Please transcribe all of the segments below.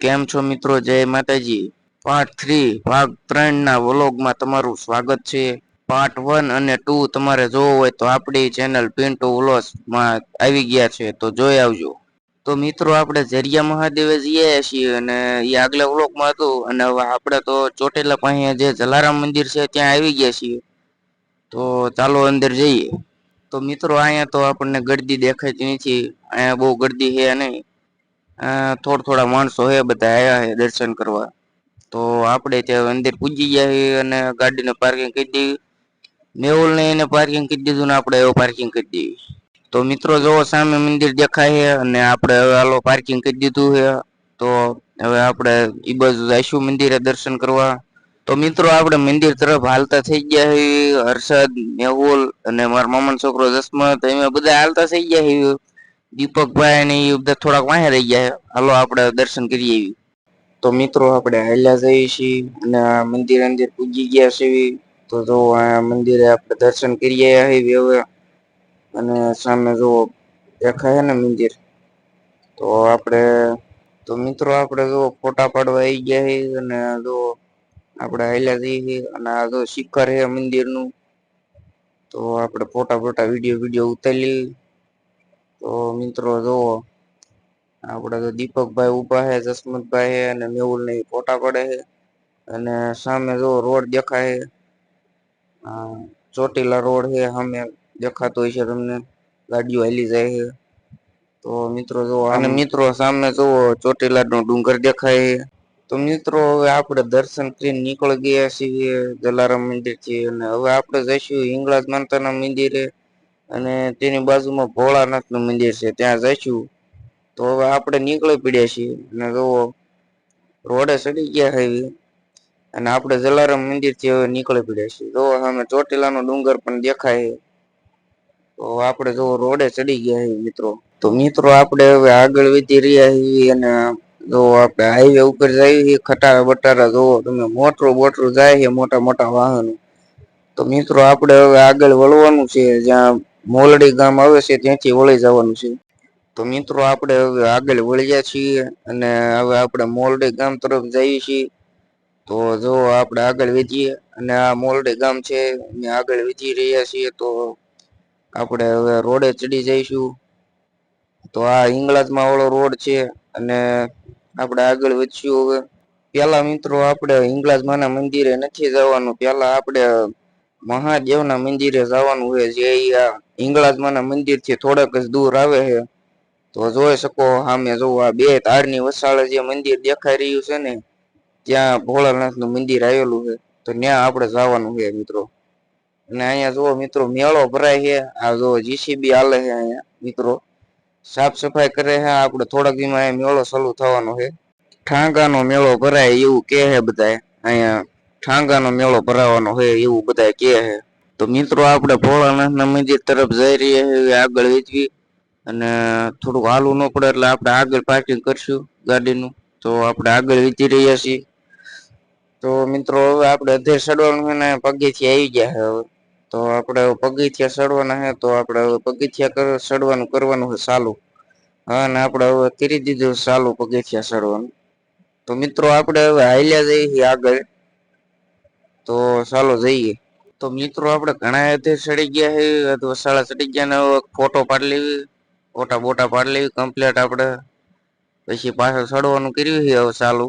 કેમ છો મિત્રો? જય માતાજી. પાર્ટ થ્રી ભાગ ત્રણ ના વ્લોગમાં તમારું સ્વાગત છે. પાર્ટ વન અને ટુ તમારે જોવો હોય તો આપણી ચેનલ પિન્ટુ વ્લોસમાં આવી ગયા છે, તો જોઈ આવજો. તો મિત્રો, આપણે ઝરિયા મહાદેવે જઈએ છીએ અને એ આગલા વ્લોગમાં હતું અને હવે આપણે તો ચોટેલા પાસે જે જલારામ મંદિર છે ત્યાં આવી ગયા છીએ. તો ચાલો અંદર જઈએ. તો મિત્રો, અહીંયા તો આપણને ગરદી દેખાતી નથી. અહીંયા બહુ ગરદી છે નહીં. થોડા થોડા માણસો હે, બધા આવ્યા છે દર્શન કરવા. તો આપણે ત્યાં અંદર પૂજી ગયા છીએ અને ગાડીને પાર્કિંગ કરી દેવી મેહુલ ને એને પાર્કિંગ કરી દીધું ને આપણે એવો પાર્કિંગ કરી દેવી તો મિત્રો જોવો સામે મંદિર દેખાય છે અને આપણે હવે હાલો પાર્કિંગ કરી દીધું છે તો હવે આપણે એ બાજુ જઈશું મંદિરે દર્શન કરવા. તો મિત્રો આપણે મંદિર તરફ હાલતા થઈ ગયા હર્ષદ, મેહુલ અને મારા મામાનો છોકરો જસમત, એમ બધા હાલતા થઈ ગયા દીપકભાઈ ને એ બધા થોડાક વાંહે રહી ગયા હાલો, આપણે દર્શન કરીએ. એવી તો મિત્રો, આપણે હાલ્યા જઈએ છીએ અને મંદિર અંદર પૂજી ગયા છીએ. તો જો, આ મંદિરે આપણે દર્શન કરીએ આવી હવે. અને સામે જો દેખાય ને મંદિર, તો આપણે, તો મિત્રો, આપણે જો ફોટા પાડવા આવી ગયા છે અને જો આપણે હાલ્યા જઈએ છીએ અને આ જો શિખર છે મંદિરનું, તો આપણે ફોટા ફોટા વીડિયો વીડિયો ઉતારી તો મિત્રો જુઓ. આપણે તો દીપકભાઈ ઊભા છે જસમતભાઈ છે અને મેહુલ ને ફોટા પડે છે અને સામે જો રોડ દેખાય ચોટીલા રોડ છે સામે દેખાતો હોય છે તમને. ગાડીઓ હાલી જાય છે તો મિત્રો જો અને મિત્રો સામે જુઓ ચોટીલા નો ડુંગર દેખાય છે તો મિત્રો હવે આપણે દર્શન કરીને નીકળી ગયા છીએ જલારામ મંદિરથી અને હવે આપણે જઈશું હિંગળાજ માતાના મંદિરે. અને તેની બાજુમાં ભોળાનાથનું મંદિર છે, ત્યાં જઈશું. તો હવે આપણે નીકળી પડ્યા છીએ અને જુઓ રોડે ચડી ગયા છે અને આપણે જલારામ મંદિરથી હવે નીકળી પડ્યા છીએ. જો સામે ચોટીલાનો ડુંગર પણ દેખાય તો આપણે જુઓ રોડે ચડી ગયા છીએ મિત્રો. તો મિત્રો આપણે હવે આગળ વધી રહ્યા છીએ અને જો આપણે હાઈવે ઉપર જઈએ છીએ ખટારા બટારા જુઓ. તમે મોટરું બોટરું જાય છે મોટા મોટા વાહનો. તો મિત્રો આપણે હવે આગળ વળવાનું છે, જ્યાં મોલડી ગામ આવે છે, ત્યાંથી વળી જવાનું છે. તો મિત્રો આપણે હવે આગળ વળ્યા છીએ અને હવે આપણે મોલડી ગામ તરફ જઈએ છીએ. તો જો આપણે આગળ વધીએ અને આ મોલડી ગામ છે આગળ વધી રહ્યા છીએ, તો આપણે હવે રોડે ચડી જઈશું. તો આ હિંગળાજમાં વાળો રોડ છે અને આપણે આગળ વધશું હવે. પેલા મિત્રો આપણે હિંગળાજ માના મંદિરે નથી જવાનું, પેલા આપણે મહાદેવના મંદિરે જવાનું હોય જે હિંગળાજ માના મંદિરથી થોડાક જ દૂર આવે છે. તો જોઈ શકો સામે જો આ બે તારની વસાળે જે મંદિર દેખાઈ રહ્યું છે ને, ત્યાં ભોળાનાથનું મંદિર આવેલું છે. તો ત્યાં આપણે જવાનું છે મિત્રો. અને અહીંયા જુઓ મિત્રો, મેળો ભરાય છે. આ જો જીસીબી હાલે છે અહીંયા, મિત્રો. સાફ સફાઈ કરે છે. આપણે થોડાક દીમાં મેળો ચાલુ થવાનો છે. ઠાંગાનો મેળો ભરાય એવું કે છે બધા અહીંયા ઠાંગાનો મેળો ભરાવાનો હોય એવું બધા કહે છે. તો મિત્રો, આપણે ભોળાનાથના મંદિર તરફ જઈ રહ્યા છીએ આગળ વેચવી અને થોડુંક હાલવું ન પડે એટલે આપણે આગળ પાર્કિંગ કરશું ગાડીનું. તો આપણે આગળ વીતી રહ્યા છીએ. તો મિત્રો, હવે આપણે અધેર ચડવાનું છે પગેથી આવી ગયા છે હવે. તો આપણે પગથિયા ચડવાના છે, તો આપણે હવે પગથિયા ચડવાનું કરવાનું છે ચાલુ. હા, ને આપણે હવે કરી દીધું ચાલુ પગથિયા ચડવાનું તો મિત્રો, આપણે હવે હાલ્યા જઈએ આગળ. તો ચાલો જઈએ. તો મિત્રો, આપણે ઘણા અધેર ચડી ગયા છે અથવા શાળા ચડી ગયા ને ફોટો પાડી લેવી. ફોટા બોટા પાડી લેવી કમ્પ્લેટ આપણે. પછી પાછું ચડવાનું કર્યું છે હવે ચાલુ.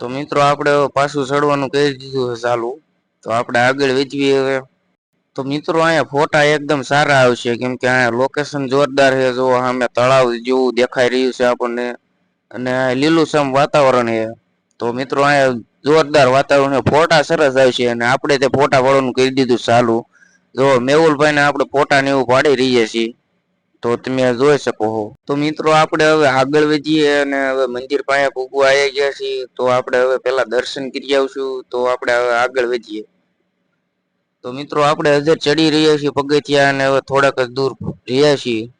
તો મિત્રો, આપણે પાછું ચડવાનું કરી દીધું ચાલુ. તો આપણે આગળ વેચવી હવે. તો મિત્રો, અહીંયા ફોટા એકદમ સારા આવશે, કેમ કે અહીંયા લોકેશન જોરદાર છે જો સામે તળાવ જેવું દેખાઈ રહ્યું છે આપણને. અને લીલુંછમ વાતાવરણ છે તો મિત્રો, અહીંયા જોરદાર વાતાવરણ ફોટા સરસ આવશે અને આપણે તે ફોટા પાડવાનું કરી દીધું ચાલુ. જો મેહુલભાઈ ને આપણે ફોટા ને એવું પાડી રહીએ છીએ, તો તમે જોઈ શકો છો તો મિત્રો આપણે હવે આગળ વધીએ અને હવે મંદિર પાસે પૂગવા આવી ગયા છીએ, તો આપણે હવે પેલા દર્શન કરી આવશું, તો આપણે હવે આગળ વધીએ. તો મિત્રો આપણે હજર ચડી રહ્યા છીએ પગથિયા અને હવે થોડાક જ દૂર રહ્યા છીએ,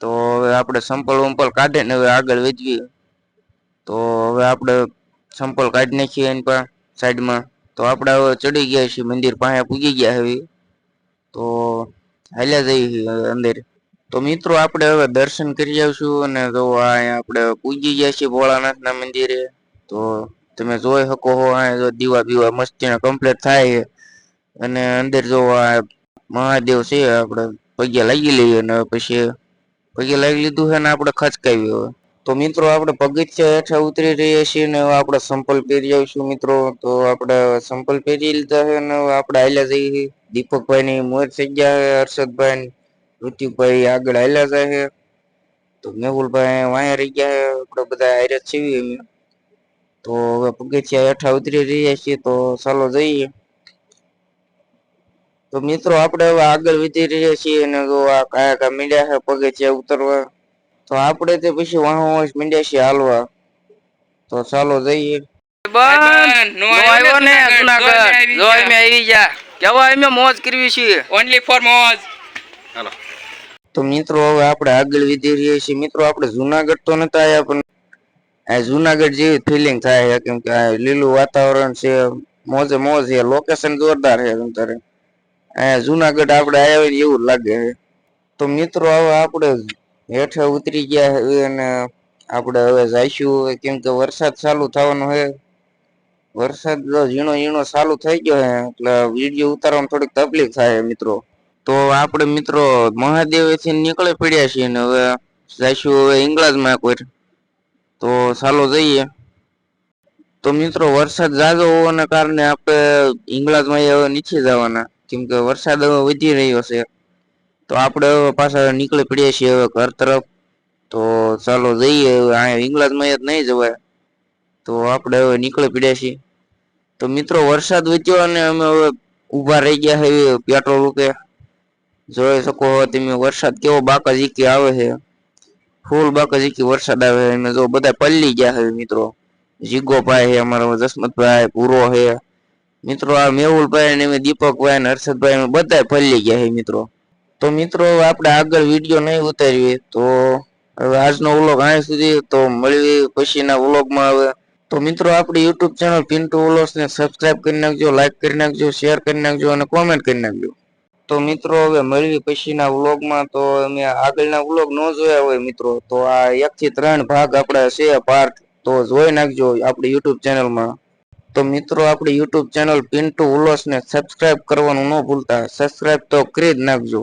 તો હવે આપણે સંપલ વંપલ કાઢે ને હવે આગળ વધીએ. તો હવે આપણે સંપલ કાઢી નાખીએ એની પાસે સાઈડમાં, તો આપણે હવે ચડી ગયા છીએ, મંદિર પાસે પૂગી ગયા હવે તો હાલ્યા જઈએ અંદર. તો મિત્રો, આપણે હવે દર્શન કરી આવશું અને જો આ આપણે પૂજી ગયા છીએ ભોળાનાથના મંદિરે, તો તમે જોઈ શકો હો આ જો દીવા બીવા મસ્તીના કમ્પ્લીટ થાય અને અંદર જો આ મહાદેવ છે, આપણે પગે લાગી લઈએ અને પછી પગે લાગી લીધું છે ને આપણે ખચકાવી હવે. તો મિત્રો, આપણે પગથિયા હેઠા ઉતરી રહીએ છીએ ને આપણે સંપલ પહેરી આવીશું મિત્રો. તો આપણે સંપલ પહેરી લીધા છે ને આપણે હાલ્યા જઈએ. દીપકભાઈ ની મોર થઈ ગયા છે, હર્ષદભાઈ ઋતિકભાઈ આગળ હાલ્યા જાય છે. તો મેહુલભાઈ વાયા રહી ગયા છે, આપણે બધા હારે છીએ તો હવે પગથિયા હેઠા ઉતરી રહ્યા છીએ, તો ચાલો જઈએ. તો મિત્રો, આપણે હવે આગળ વધી રહ્યા છીએ અને આ કયા કયા મીડ્યા છે પગથિયા ઉતરવા. તો આપણે તે પછી વાહ વાહ મીડ્યા છીએ હાલવા. તો ચાલો જઈએ. બન નો આવ્યો ને જુનાગઢ જો અમે આવી જા કેવા અમે મોજ કરવી છે ઓન્લી ફોર મોજ. તો મિત્રો હવે આપણે આગળ વધી રહ્યા છીએ. મિત્રો આપણે જુનાગઢ તો નતા આવ્યા પણ આ જુનાગઢ જેવી ફિલિંગ થાય છે. કેમ કે આ લીલું વાતાવરણ છે મોજે મોજ છે લોકેશન જોરદાર છે તારે. અહીંયા જુનાગઢ આપણે આવ્યા એવું જ લાગે છે. તો મિત્રો હવે આપણે હેઠે ઉતરી ગયા હવે અને આપણે હવે જઈશું કેમ કે વરસાદ ચાલુ થવાનો છે વરસાદ ઝીણો ઝીણો ચાલુ થઈ ગયો છે એટલે વીડિયો ઉતારવામાં થોડીક તકલીફ થાય મિત્રો. તો આપણે મિત્રો મહાદેવેથી નીકળી પડ્યા છીએ ને હવે જઈશું હવે ઇંગ્લેન્ડમાં કોઈ. તો ચાલો જઈએ. તો મિત્રો વરસાદ જાજો હોવાના કારણે આપણે ઇંગ્લેન્ડમાં હવે નીચે જવાના, કેમ કે વરસાદ હવે વધી રહ્યો છે. તો આપણે પાછા નીકળી પડીએ છીએ હવે ઘર તરફ. તો ચાલો જઈએ હવે અહીંયા ઇંગ્લેન્ડમાં જ નહીં જવાય. તો આપણે હવે નીકળી પડ્યા છીએ. તો મિત્રો, વરસાદ વધ્યો અને અમે હવે ઊભા રહી ગયા છે પેટ્રોલ રૂપે. જોઈ શકો હવે તમે, વરસાદ કેવો બાકા ઝીકી આવે છે. ફૂલ બાકા ઝીકી વરસાદ આવે છે. જો બધા પલ્લી ગયા છે મિત્રો. જીગો ભાઈ છે અમારો, જસમતભાઈ પૂરો છે. મિત્રો, આ મેહુલભાઈ ને દીપકભાઈ ને હર્ષદભાઈ બધા પલ્લી ગયા છે મિત્રો. તો મિત્રો આપણે આગળ વીડિયો નહીં ઉતારીએ, તો હવે આજનો વ્લોગ અહીં સુધી, તો મળીએ પછીના વ્લોગમાં હવે. તો મિત્રો આપણી યુટ્યુબ ચેનલ પિન્ટુ વ્લોગ્સને સબસ્ક્રાઇબ કરી નાખજો લાઇક કરી નાખજો શેર કરી નાખજો અને કોમેન્ટ કરી નાખજો. તો મિત્રો હવે મળવી પછીના વ્લોગમાં તો અમે આગળના વ્લોગ ન જોયા હોય મિત્રો, તો આ એકથી ત્રણ ભાગ આપણા છે પાર્ટ તો જોઈ નાખજો આપણી યુટ્યુબ ચેનલમાં તો મિત્રો આપણી યુટ્યુબ ચેનલ પિન્ટુ વ્લોગ્સ ને સબસ્ક્રાઇબ કરવાનું ન ભૂલતા સબસ્ક્રાઇબ તો કરી જ નાખજો.